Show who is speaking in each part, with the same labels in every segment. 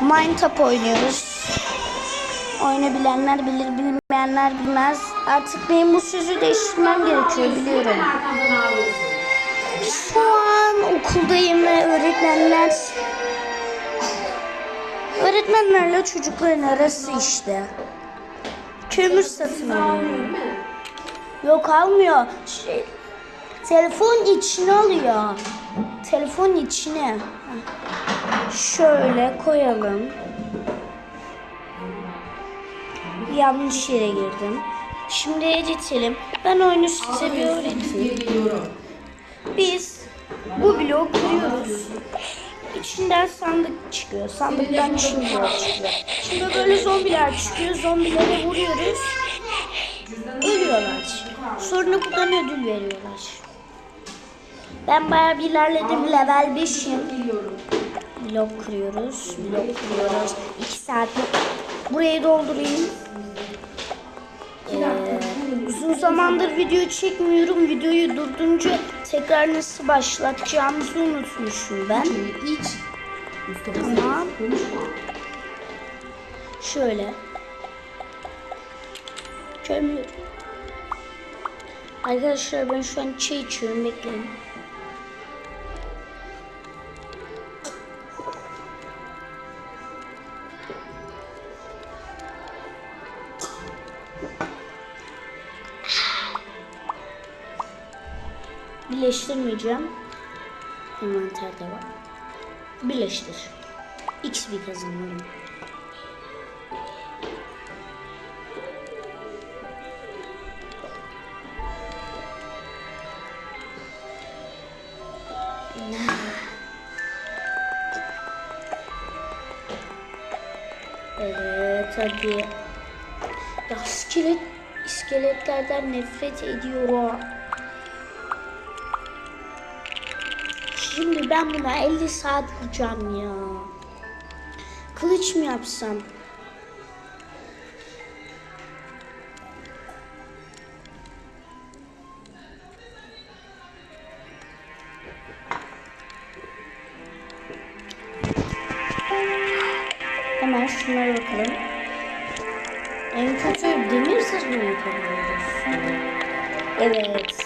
Speaker 1: Mindtap oynuyoruz. Oyunu bilenler bilir, bilmeyenler bilmez. Artık benim bu sözü değiştirmem gerekiyor biliyorum. Şu an okuldayım ve öğretmenler öğretmenlerle çocukların arası işte. Kömür satın. Yok almıyor. Şey, telefon içine alıyor. Telefon içine. Şöyle koyalım. Yanlış yere girdim. Şimdi editelim. Ben oyunu size bir öğreteyim. Biz bu bloğu kuruyoruz. İçinden sandık çıkıyor. Sandıktan içinde çıkıyor. Şimdi böyle zombiler çıkıyor. Zombilere vuruyoruz. Ölüyorlar. Sonra buradan ödül veriyorlar. Ben bayağı bir ilerledim. Level 5'im. Blok kuruyoruz. Blok kuruyoruz. 2 saat. Burayı doldurayım. Ee, uzun zamandır video çekmiyorum. Videoyu durdurunca tekrar nasıl başlatacağımızı unutmuşum ben. Tamam. Şöyle. Kömür. Arkadaşlar ben şu an çay içiyorum. Bekleyin. Birleştirmeyeceğim. Envanterde var. Birleştir. X bir kazanalım. Evet hadi. Ya iskelet, iskeletlerden nefret ediyorum. Şimdi ben buna 50 saat vuracağım ya. Kılıç mı yapsam? Hemen şunlara bakalım. En kötü demir mı yapabiliyoruz? Evet.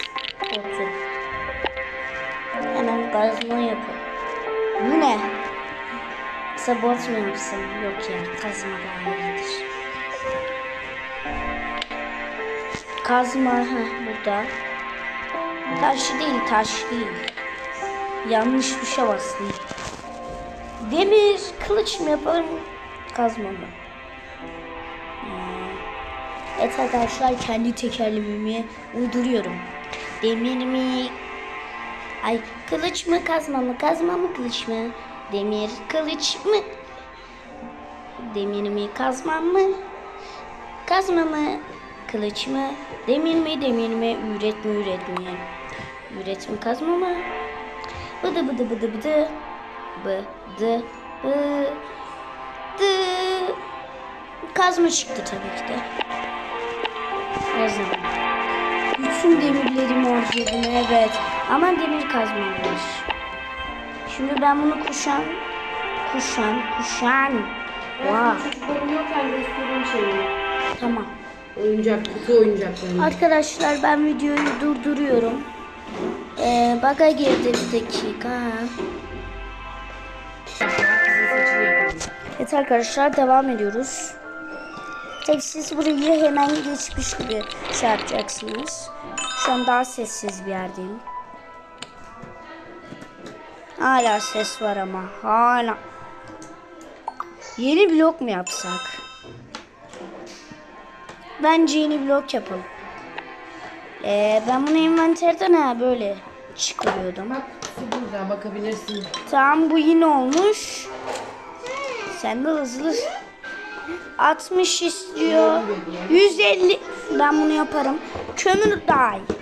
Speaker 1: Oldu. Kazma yapalım. Bu ne? Sabot mu yapsam? Yok ya kazma daha iyidir. Kazma ha burada. Taş değil taş değil. Yanlış bir şey bastım. Demir kılıç mı yapalım? Kazma mı? Hmm. Evet arkadaşlar kendi tekerlememi uyduruyorum. Demir mi? Ay kılıç mı kazma mı? Kazma mı kılıç mı? Demir kılıç mı? Demir mi kazma mı? Kazma mı? Kılıç mı? Demir mi demir mi? Üret mi üret mi? Üret mi kazma mı? Bıdı bıdı bıdı bıdı. Bıdı bıdı. Kazma çıktı tabii ki de. Bütün demirlerimi harcadım evet. Ama demir kazmam var. Şimdi ben bunu kuşan, kuşan, kuşan. Wow.
Speaker 2: Çocuklarım yokken göstereyim şeyi.
Speaker 1: Tamam.
Speaker 2: Oyuncak, kutu oyuncaklarını.
Speaker 1: Arkadaşlar ben videoyu durduruyorum. Ee, baga girdi bir dakika. Evet arkadaşlar devam ediyoruz. Tabii siz burayı hemen geçmiş gibi şey yapacaksınız. Şu an daha sessiz bir yerdeyim. Hala ses var ama hala. Yeni blok mu yapsak? Bence yeni blok yapalım. Ee, ben bunu envanterden ha böyle çıkarıyordum.
Speaker 2: Bak burada bakabilirsin.
Speaker 1: Tamam bu yine olmuş. Sen de hızlı. 60 istiyor. 150. Ben bunu yaparım. Kömür daha iyi.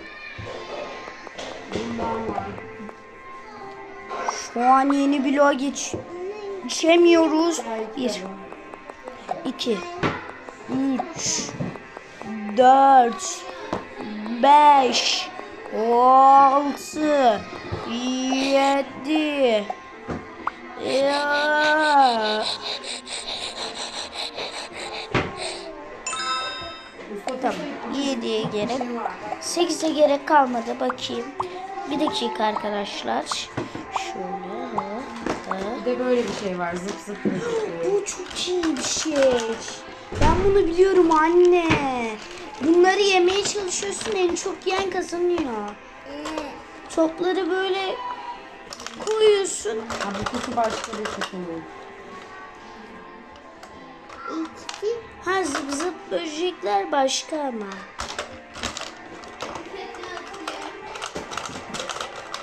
Speaker 1: Şu an yeni bloğa geç geçemiyoruz. 1 2 3 4 5 6 7 Ya. Tamam. 7'ye gerek. 8'e gerek kalmadı. Bakayım. Bir dakika arkadaşlar. Şöyle. ha, ha.
Speaker 2: Bir de böyle bir şey var. Zıp zıp.
Speaker 1: Bu çok iyi bir şey. Ben bunu biliyorum anne. Bunları yemeye çalışıyorsun en çok yiyen kazanıyor. Topları böyle koyuyorsun.
Speaker 2: Ha bu kutu başka bir kutu.
Speaker 1: Ha zıp zıp böcekler başka ama.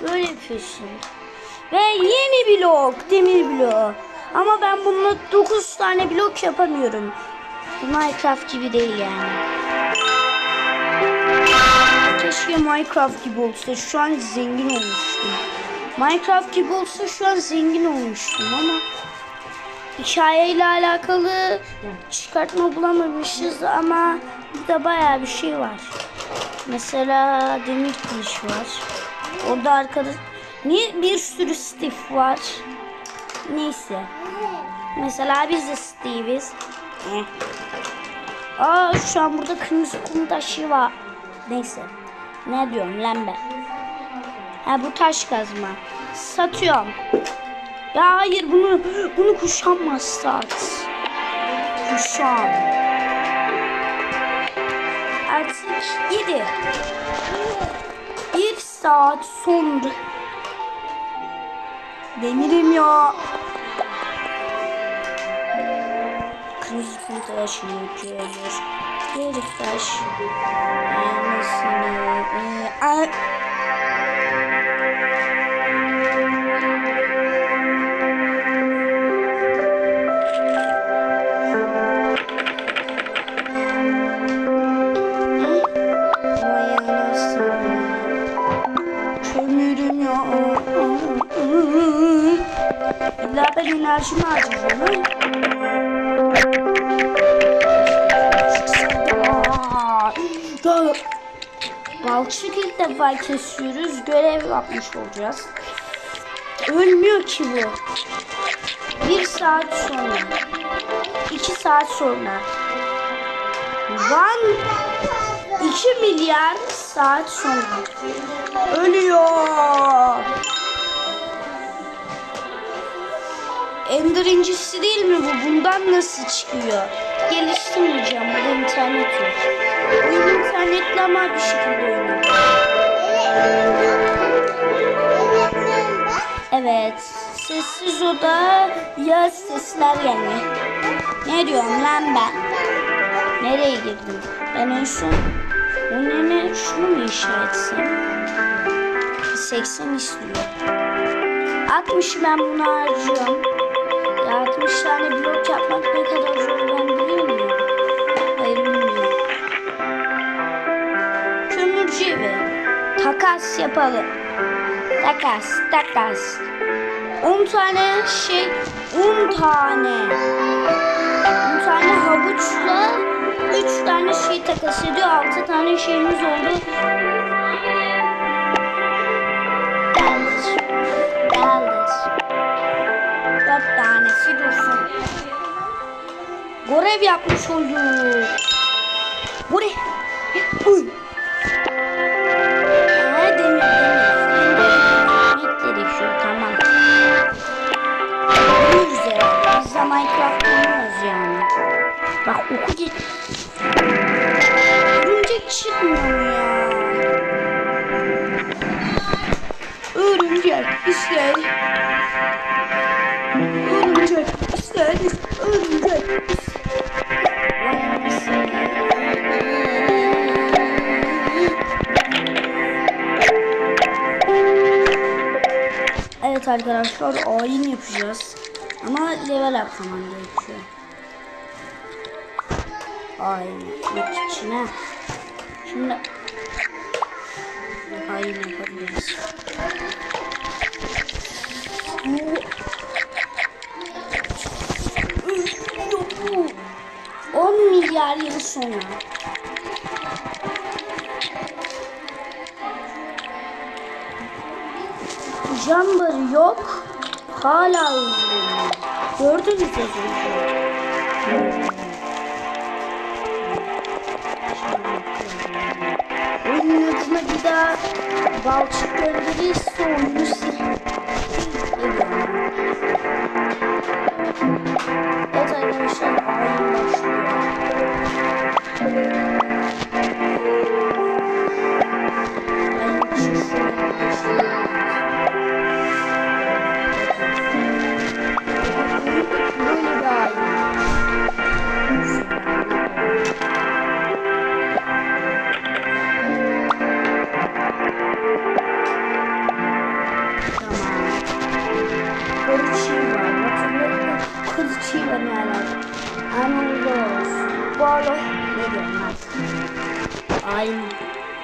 Speaker 1: Böyle yapıyorsun. Ve yeni blok, demir blok. Ama ben bununla 9 tane blok yapamıyorum. Minecraft gibi değil yani. Keşke Minecraft gibi olsa şu an zengin olmuştum. Minecraft gibi olsa şu an zengin olmuştum ama hikayeyle alakalı çıkartma bulamamışız ama burada bayağı bir şey var. Mesela demir kılıç var. Orada arkada niye bir sürü Steve var? Neyse. Mesela biz de Steve'iz. Eh. Aa şu an burada kırmızı kum taşı var. Neyse. Ne diyorum lan ben? Ha bu taş kazma. Satıyorum. Ya hayır bunu bunu kuşanmaz sat. Kuşan. Artık yedi. Bir saat sonra. Demirim ya. Kırmızı kum taşı kömür. Geri taş. Anasını. Ee, ben enerjimi harcayacağım. ha? Ya, Balçık ilk defa kesiyoruz. Görev yapmış olacağız. Ölmüyor ki bu. Bir saat sonra. iki saat sonra. Van 2 milyar saat sonra. Ölüyor. Ender incisi değil mi bu? Bundan nasıl çıkıyor? Geliştirmeyeceğim. Burada internet yok. Oyun internetli ama bir şekilde oynuyor. Evet. Sessiz oda ya sesler gelmiyor. Ne diyorum lan ben? Nereye girdim? Ben en son yerine şunu mu inşa etsem? 80 istiyor. 60 ben bunu harcıyorum. Ya 60 tane blok yapmak ne kadar zor ben biliyor muyum? Hayır bilmiyorum. Kömürcü evi. Takas yapalım. Takas, takas. 10 tane şey, 10 tane. 10 tane havuçla 3 tane şey takas ediyor. 6 tane şeyimiz oldu. 4 tanesi dursun. Görev yapmış olduk. Bu ne? Uy. Demir, demir. Gerekiyor. Tamam. Bilmiyoruz ya. Biz de Minecraft oynuyoruz yani. Bak oku git. Örümcek çıkmıyor ya. Örümcek ister. İster. Örümcek Evet arkadaşlar ayin yapacağız. Ama level atlamam gerekiyor. Ayin yapmak için ha. Şimdi ayin yapabiliriz. Bu 10 milyar yıl sonra. Jumper yok. Hala öldürüyor. Gördünüz önce. Oyunun adına bir daha balçık gönderirse oyunu sil. Bolo. Ne diyorum ben? Ay.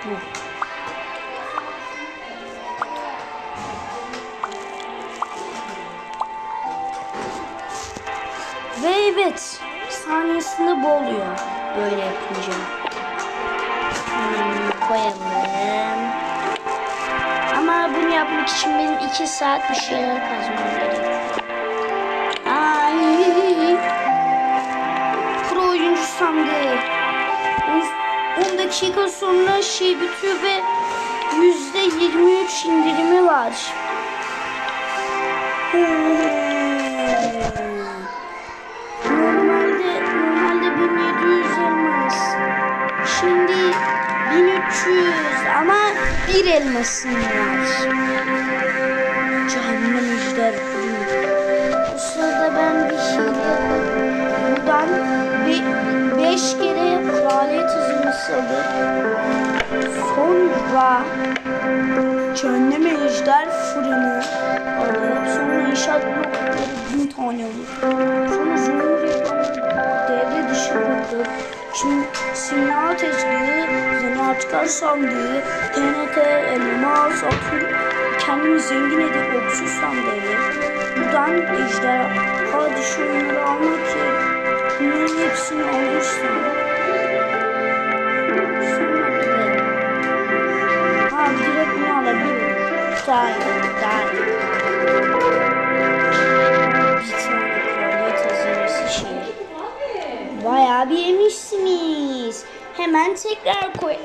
Speaker 1: Bu. Ve evet. Saniyesinde bu oluyor. Böyle yapınca. Hmm, koyalım. Ama bunu yapmak için benim iki saat bir şeyler kazmam sandığı. 10 dakika sonra şey bitiyor ve yüzde 23 indirimi var. Hmm. Normalde normalde 1700 elmas. Şimdi 1300 ama bir elmasım var. Beş kere kraliyet hızını alıp sonra cehennem ejder fırını alıp sonra inşaat blokları bin tane alıp sonra reklamı devre dışı bırakıp şimdi simya tezgahı, zanaatkar sandığı, TNT, elmas, atır, kendimi zengin edip okçu sandığı, buradan ejderha dışı oyunları almak ki bunların hepsini alırsam sonra de ha direkt bunu alabilirim. Tane, tane. Bir tane kraliyet hazırlısı şey. Bayağı bir yemişsiniz. Hemen tekrar koy.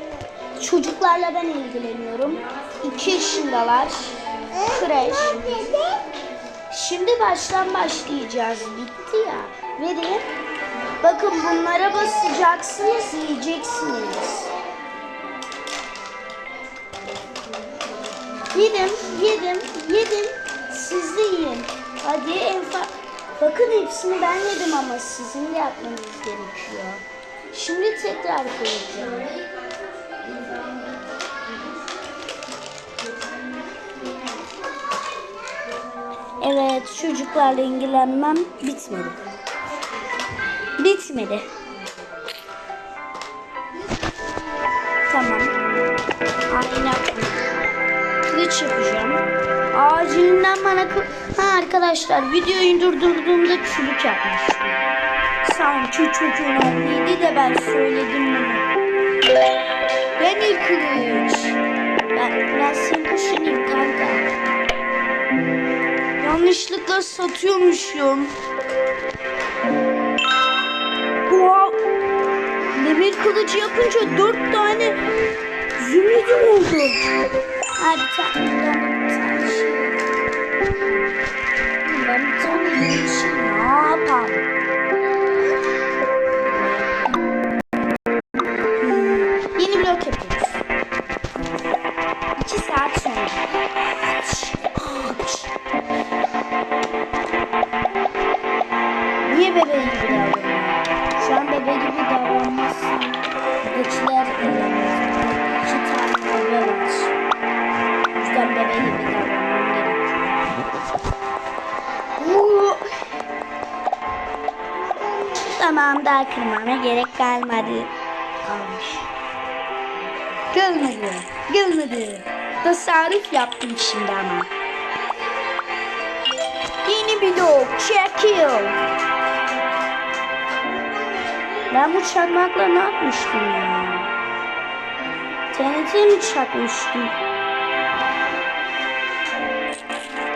Speaker 1: Çocuklarla ben ilgileniyorum. 2 yaşındalar. Kreş. Şimdi baştan başlayacağız. Bitti ya. Vereyim. Bakın bunlara basacaksınız, yiyeceksiniz. Yedim, yedim, yedim. Siz de yiyin. Hadi en fa... Bakın hepsini ben yedim ama sizin de yapmanız gerekiyor. Şimdi tekrar koyacağım. Evet, çocuklarla ilgilenmem bitmedi. Bitmedi. Tamam. Aynen. Kılıç yapacağım. Acilinden bana Ha arkadaşlar videoyu durdurduğumda çürük yapmıştım. Sanki çok önemliydi de ben söyledim bunu. Demir kılıç. Ben biraz seni düşüneyim kanka. Yanlışlıkla satıyormuşum. Demir kılıcı yapınca dört tane zümrüdüm oldu. Tane şey. Ben bir tane şey ne yapalım? Tamam daha kırmama gerek kalmadı. Kalmış. Gelmedi. Gelmedi. Tasarruf yaptım şimdi ama. Yeni blok. Çekil. Ben bu çakmakla ne yapmıştım ya? TNT mi çakmıştım?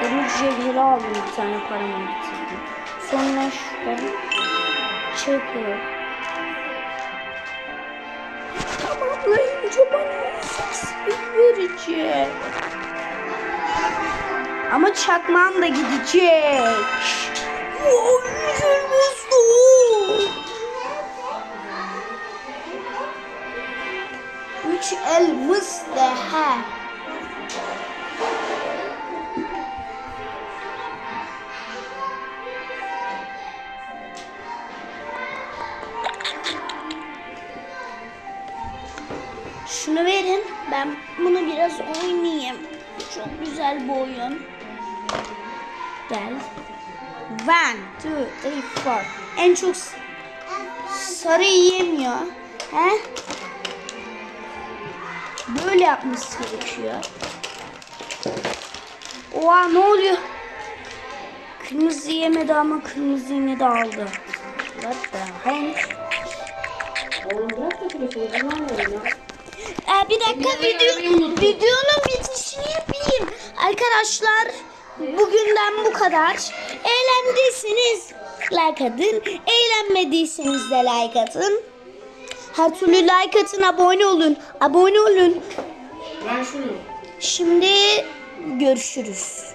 Speaker 1: Benim mücevheri aldım bir tane paramı bitirdim. Sonra şuradan çekiyor. Tamamlayınca bana sekslik verecek. Ama çakmağım da gidecek. Vay güzel bozdu. Üç elmas daha. Biraz oynayayım. Çok güzel bu oyun. Gel. One, two, three, four. En çok sarı yiyemiyor. He? Böyle yapması gerekiyor. Oha ne oluyor? Kırmızı yemedi ama kırmızı yine de aldı. What the heck?
Speaker 2: Oğlum bırak da telefonu. Oyna?
Speaker 1: Ee, bir dakika video, videonun bitişini yapayım. Arkadaşlar bugünden bu kadar. Eğlendiyseniz like atın. Eğlenmediyseniz de like atın. Her türlü like atın, abone olun. Abone olun.
Speaker 2: Ben şunu.
Speaker 1: Şimdi görüşürüz.